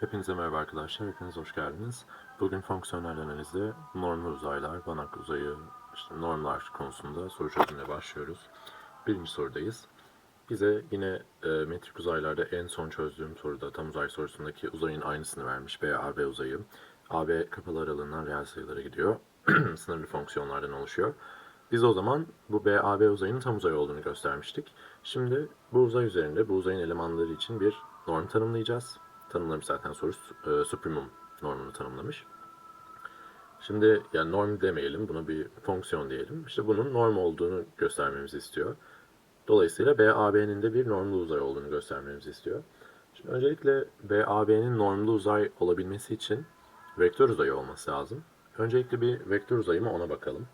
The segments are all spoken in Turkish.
Hepinize merhaba arkadaşlar, hepiniz hoş geldiniz. Bugün fonksiyonel analizde normlu uzaylar, banak uzayı, işte normlar konusunda soru çözümüne başlıyoruz. Birinci sorudayız. Bize yine e, metrik uzaylarda en son çözdüğüm soruda, tam uzay sorusundaki uzayın aynısını vermiş. BAB uzayı. AB kapalı aralığından reel sayılara gidiyor. Sınırlı fonksiyonlardan oluşuyor. Biz o zaman bu BAB uzayının tam uzay olduğunu göstermiştik. Şimdi bu uzay üzerinde bu uzayın elemanları için bir norm tanımlayacağız. Tanımlamış zaten soru e, supremum normunu tanımlamış. Şimdi yani norm demeyelim, buna bir fonksiyon diyelim. İşte bunun norm olduğunu göstermemizi istiyor. Dolayısıyla BAB'nin de bir normlu uzay olduğunu göstermemizi istiyor. Şimdi öncelikle BAB'nin normlu uzay olabilmesi için vektör uzayı olması lazım. Öncelikle bir vektör uzayı mı ona bakalım.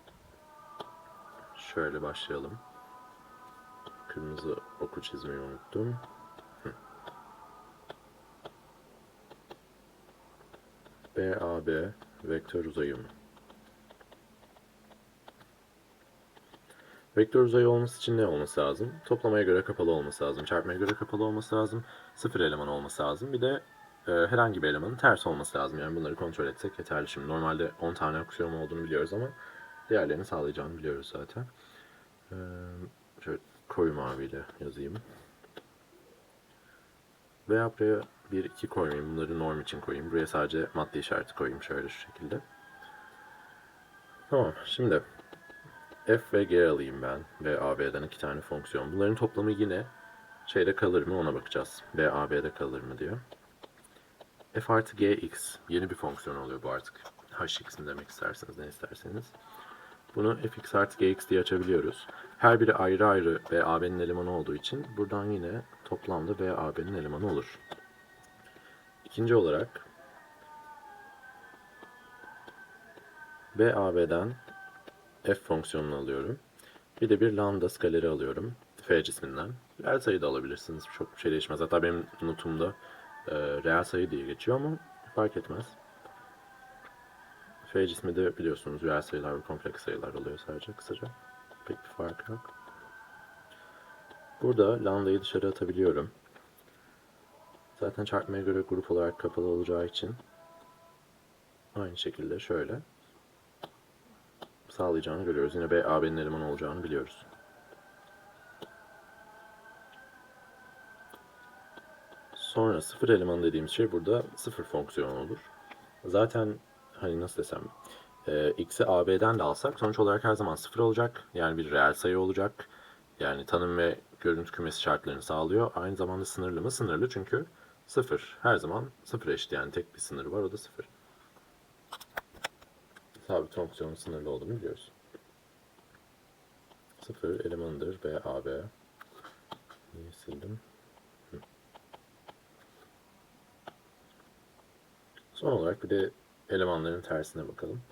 Şöyle başlayalım. Kırmızı oku çizmeyi unuttum. BAB vektör uzayı mı? Vektör uzayı olması için ne olması lazım? Toplamaya göre kapalı olması lazım. Çarpmaya göre kapalı olması lazım. Sıfır eleman olması lazım. Bir de e, herhangi bir elemanın ters olması lazım. Yani bunları kontrol etsek yeterli. Şimdi normalde 10 tane aksiyon olduğunu biliyoruz ama diğerlerini sağlayacağını biliyoruz zaten. E, şöyle koyu maviyle yazayım. Veya buraya 1, 2 koymayayım. Bunları norm için koyayım. Buraya sadece madde işareti koyayım şöyle şu şekilde. Tamam. Şimdi f ve g alayım ben. ve ab'den iki tane fonksiyon. Bunların toplamı yine şeyde kalır mı ona bakacağız. b ab'de kalır mı diyor. f artı gx yeni bir fonksiyon oluyor bu artık. hx'in demek isterseniz ne isterseniz. Bunu fx artı gx diye açabiliyoruz. Her biri ayrı ayrı b ab'nin elemanı olduğu için buradan yine toplamda b ab'nin elemanı olur. İkinci olarak b ab'den f fonksiyonunu alıyorum. Bir de bir lambda skaleri alıyorum. F cisminden. Reel sayı da alabilirsiniz. Çok bir şey değişmez. Hatta benim notumda e, reel sayı diye geçiyor ama fark etmez. F cismi de biliyorsunuz reel sayılar ve kompleks sayılar oluyor sadece kısaca. Pek bir fark yok. Burada lambdayı dışarı atabiliyorum. Zaten çarpmaya göre grup olarak kapalı olacağı için aynı şekilde şöyle sağlayacağını görüyoruz. Yine B, AB'nin elemanı olacağını biliyoruz. Sonra sıfır eleman dediğimiz şey burada sıfır fonksiyon olur. Zaten hani nasıl desem e, x'i AB'den de alsak sonuç olarak her zaman sıfır olacak. Yani bir reel sayı olacak. Yani tanım ve görüntü kümesi şartlarını sağlıyor. Aynı zamanda sınırlı mı? Sınırlı çünkü sıfır. Her zaman sıfır eşit yani tek bir sınırı var o da sıfır. Sabit fonksiyonun sınırlı olduğunu biliyoruz. Sıfır elemanıdır B, A, B. Niye sildim? Son olarak bir de elemanların tersine bakalım.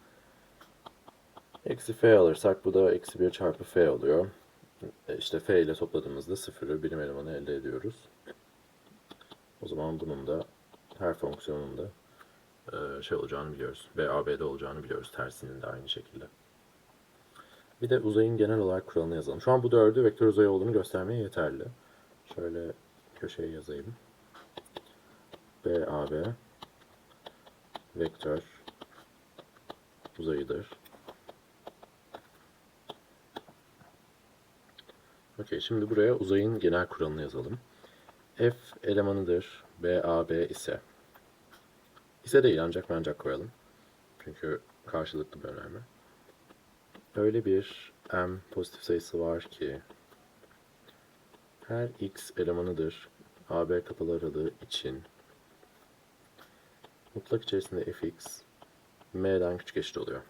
Eksi F alırsak bu da eksi 1 çarpı F oluyor. E İşte F ile topladığımızda sıfırı birim elemanı elde ediyoruz. O zaman bunun da her fonksiyonun da e, şey olacağını biliyoruz. B, A, B'de olacağını biliyoruz. Tersinin de aynı şekilde. Bir de uzayın genel olarak kuralını yazalım. Şu an bu dördü vektör uzayı olduğunu göstermeye yeterli. Şöyle köşeye yazayım. B, A, B vektör uzayıdır. Okey, şimdi buraya uzayın genel kuralını yazalım. F elemanıdır. B, A, B ise ise değil ancak ancak koyalım. Çünkü karşılıklı bir önerme. Öyle bir m pozitif sayısı var ki her x elemanıdır AB kapalı aralığı için mutlak içerisinde fx m'den küçük eşit oluyor.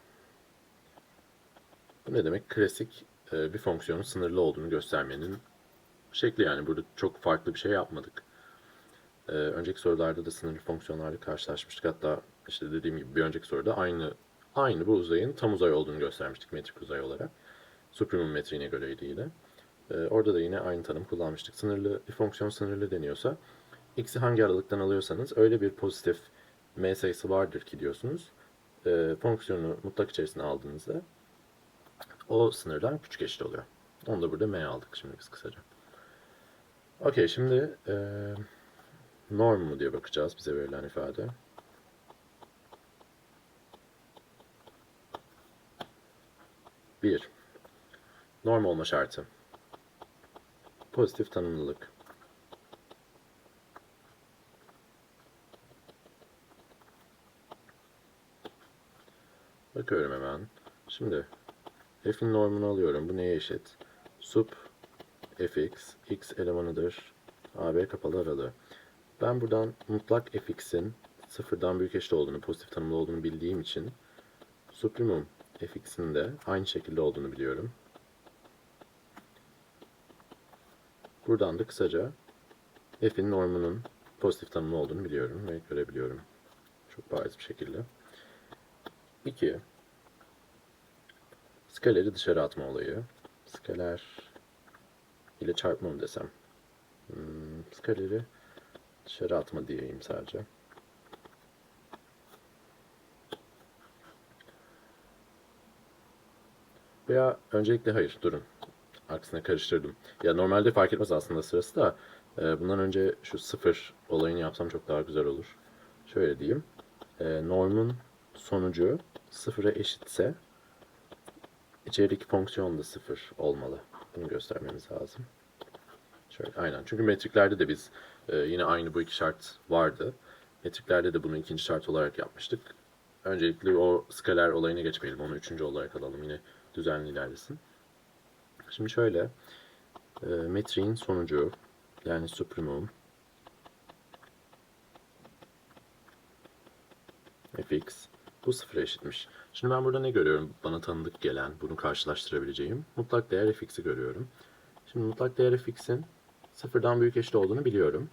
Bu ne demek? Klasik e, bir fonksiyonun sınırlı olduğunu göstermenin şekli yani. Burada çok farklı bir şey yapmadık. Ee, önceki sorularda da sınırlı fonksiyonlarla karşılaşmıştık. Hatta işte dediğim gibi bir önceki soruda aynı aynı bu uzayın tam uzay olduğunu göstermiştik metrik uzay olarak. Supremum metriğine göreydi yine. Ee, orada da yine aynı tanım kullanmıştık. Sınırlı bir fonksiyon sınırlı deniyorsa x'i hangi aralıktan alıyorsanız öyle bir pozitif m sayısı vardır ki diyorsunuz. Ee, fonksiyonu mutlak içerisine aldığınızda o sınırdan küçük eşit oluyor. Onu da burada m aldık şimdi biz kısaca. Okey şimdi eee norm mu diye bakacağız bize verilen ifade. Bir, norm olma şartı. Pozitif tanımlılık. Bakıyorum hemen. Şimdi f'in normunu alıyorum. Bu neye eşit? Sub fx, x elemanıdır. AB kapalı aralığı. Ben buradan mutlak fx'in sıfırdan büyük eşit olduğunu, pozitif tanımlı olduğunu bildiğim için supremum fx'in de aynı şekilde olduğunu biliyorum. Buradan da kısaca f'in normunun pozitif tanımlı olduğunu biliyorum ve görebiliyorum. Çok bariz bir şekilde. 2. Skaleri dışarı atma olayı. Skaler ile çarpma mı desem? Hmm, skaleri dışarı atma diyeyim sadece. Veya öncelikle hayır durun. Aksine karıştırdım. Ya normalde fark etmez aslında sırası da e, bundan önce şu sıfır olayını yapsam çok daha güzel olur. Şöyle diyeyim. E, normun sonucu sıfıra eşitse içerideki fonksiyon da sıfır olmalı. Bunu göstermemiz lazım. Şöyle aynen. Çünkü metriklerde de biz e, yine aynı bu iki şart vardı. Metriklerde de bunu ikinci şart olarak yapmıştık. Öncelikle o skaler olayına geçmeyelim. Onu üçüncü olarak alalım. Yine düzenli ilerlesin. Şimdi şöyle. E, metriğin sonucu yani supremum fx bu sıfıra eşitmiş. Şimdi ben burada ne görüyorum? Bana tanıdık gelen, bunu karşılaştırabileceğim. Mutlak değer fx'i görüyorum. Şimdi mutlak değer fx'in sıfırdan büyük eşit olduğunu biliyorum.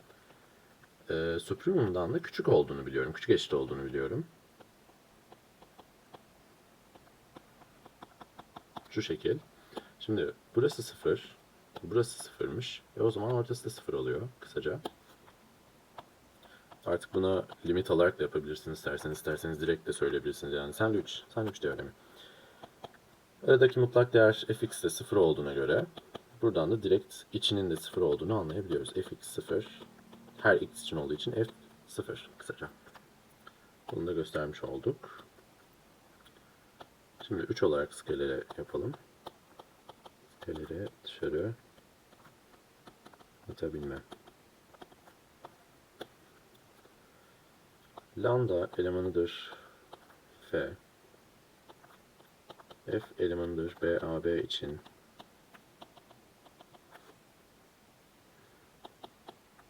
Ee, supremum'dan da küçük olduğunu biliyorum. Küçük eşit olduğunu biliyorum. Şu şekil. Şimdi burası sıfır. Burası sıfırmış. E o zaman ortası da sıfır oluyor kısaca. Artık buna limit alarak da yapabilirsiniz isterseniz. isterseniz direkt de söyleyebilirsiniz. Yani sandwich, sandwich teoremi. Aradaki mutlak değer fx de sıfır olduğuna göre buradan da direkt içinin de sıfır olduğunu anlayabiliyoruz. fx sıfır. Her x için olduğu için f sıfır kısaca. Bunu da göstermiş olduk. Şimdi 3 olarak skalere yapalım. Skalere dışarı atabilme. Lambda elemanıdır F. F elemanıdır BAB için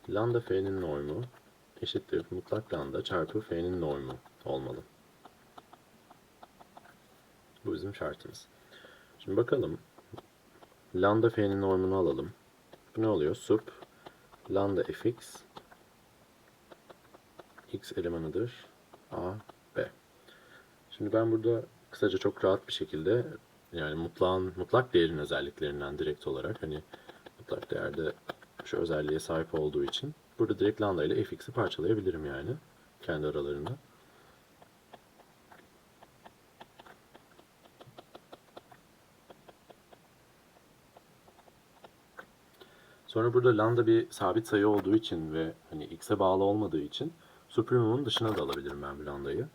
lambda F'nin normu eşittir mutlak lambda çarpı F'nin normu olmalı. Bu bizim şartımız. Şimdi bakalım. Lambda F'nin normunu alalım. Bu ne oluyor? Sub lambda fx x elemanıdır a, b. Şimdi ben burada kısaca çok rahat bir şekilde yani mutlağın, mutlak değerin özelliklerinden direkt olarak hani mutlak değerde şu özelliğe sahip olduğu için burada direkt lambda ile fx'i parçalayabilirim yani kendi aralarında. Sonra burada lambda bir sabit sayı olduğu için ve hani x'e bağlı olmadığı için supremum'un dışına da alabilirim ben bu lambdayı.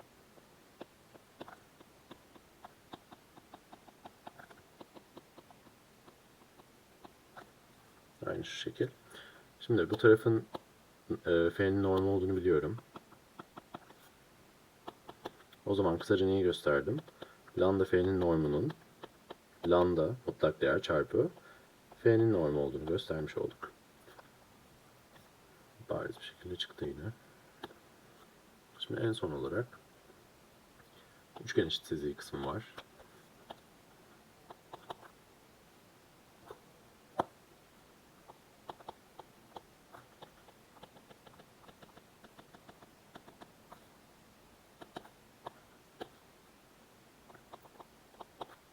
Aynı şu şekil. Şimdi bu tarafın e, f'nin normal olduğunu biliyorum. O zaman kısaca neyi gösterdim? Lambda f'nin normunun lambda mutlak değer çarpı f'nin normal olduğunu göstermiş olduk. Bariz bir şekilde çıktı yine. Şimdi en son olarak üçgen eşitsizliği kısmı var.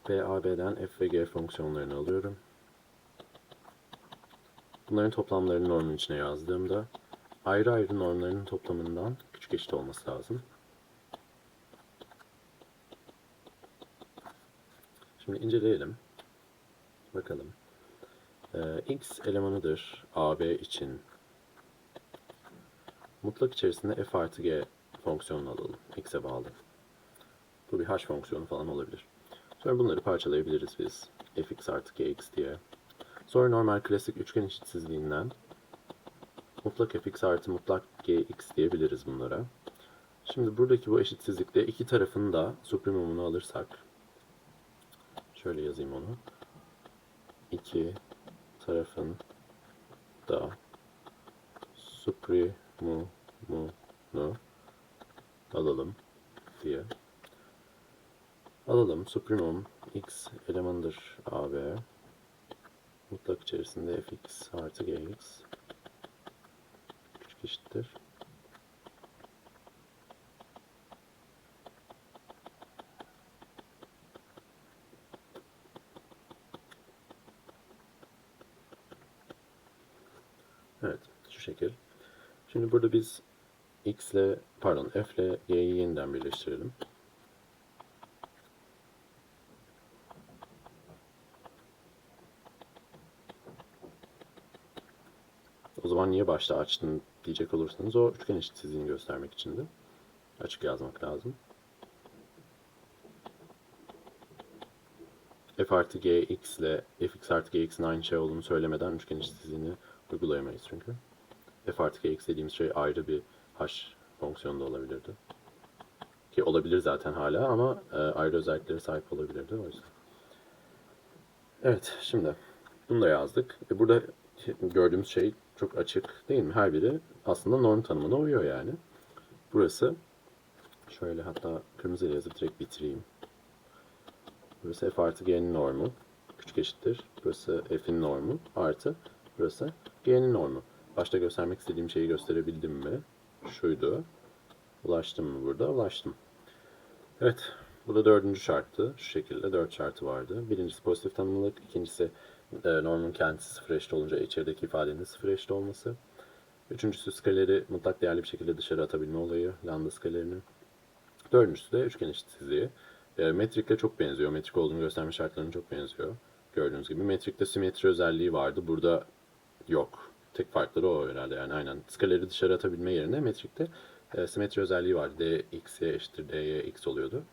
BAB'den f ve g fonksiyonlarını alıyorum. Bunların toplamlarını normun içine yazdığımda ayrı ayrı normlarının toplamından küçük eşit olması lazım. Şimdi inceleyelim. Bakalım. Ee, x elemanıdır AB için mutlak içerisinde f artı g fonksiyonunu alalım. x'e bağlı. Bu bir h fonksiyonu falan olabilir. Sonra bunları parçalayabiliriz biz. fx artı gx diye. Sonra normal klasik üçgen eşitsizliğinden mutlak fx artı mutlak gx diyebiliriz bunlara. Şimdi buradaki bu eşitsizlikte iki tarafın da suprimumunu alırsak şöyle yazayım onu. İki tarafın da suprimumunu alalım diye. Alalım. Suprimum x elemandır AB. Mutlak içerisinde fx artı gx eşittir. Evet, şu şekil. Şimdi burada biz x ile pardon f ile y'yi yeniden birleştirelim. O zaman niye başta açtın diyecek olursanız o üçgen eşitsizliğini göstermek içindi. Açık yazmak lazım. f artı gx ile fx artı gx'in aynı şey olduğunu söylemeden üçgen eşitsizliğini uygulayamayız çünkü. f artı gx dediğimiz şey ayrı bir h fonksiyonu da olabilirdi. Ki olabilir zaten hala ama e, ayrı özelliklere sahip olabilirdi o yüzden. Evet şimdi bunu da yazdık. E, burada gördüğümüz şey çok açık değil mi? Her biri aslında norm tanımına uyuyor yani. Burası şöyle hatta kırmızıyla yazıp direkt bitireyim. Burası f artı g'nin normu. Küçük eşittir. Burası f'in normu. Artı burası g'nin normu. Başta göstermek istediğim şeyi gösterebildim mi? Şuydu. Ulaştım mı burada? Ulaştım. Evet. Bu da dördüncü şarttı. Şu şekilde dört şartı vardı. Birincisi pozitif tanımlılık. ikincisi e, normun kendisi sıfır eşit olunca içerideki ifadenin sıfır eşit olması. Üçüncüsü skaleri mutlak değerli bir şekilde dışarı atabilme olayı. Lambda skalerini. Dördüncüsü de üçgen eşitsizliği. E, metrikle çok benziyor. Metrik olduğunu gösterme şartlarına çok benziyor. Gördüğünüz gibi. Metrikte simetri özelliği vardı. Burada yok. Tek farkları o herhalde yani aynen. Skaleri dışarı atabilme yerine metrikte e, simetri özelliği vardı. dx'ye eşittir dy x oluyordu.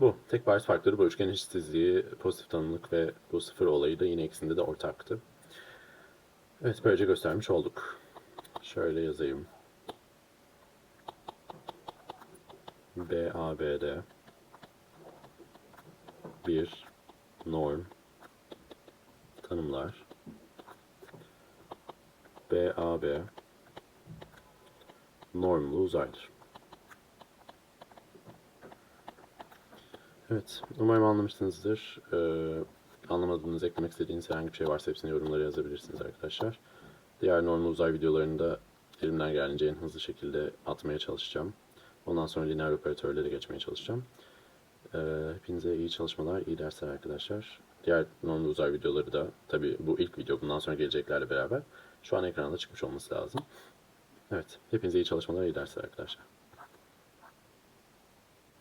Bu. Tek bariz farkları bu üçgen eşitsizliği, pozitif tanımlık ve bu sıfır olayı da yine ikisinde de ortaktı. Evet böylece göstermiş olduk. Şöyle yazayım. BABD bir norm tanımlar. BAB normlu uzaydır. Evet, umarım anlamışsınızdır. Ee, anlamadığınız, eklemek istediğiniz herhangi bir şey varsa hepsini yorumlara yazabilirsiniz arkadaşlar. Diğer normal uzay videolarını da elimden geldiğince en hızlı şekilde atmaya çalışacağım. Ondan sonra lineer operatörlere geçmeye çalışacağım. Ee, hepinize iyi çalışmalar, iyi dersler arkadaşlar. Diğer normal uzay videoları da tabi bu ilk video bundan sonra geleceklerle beraber şu an ekranda çıkmış olması lazım. Evet, hepinize iyi çalışmalar, iyi dersler arkadaşlar.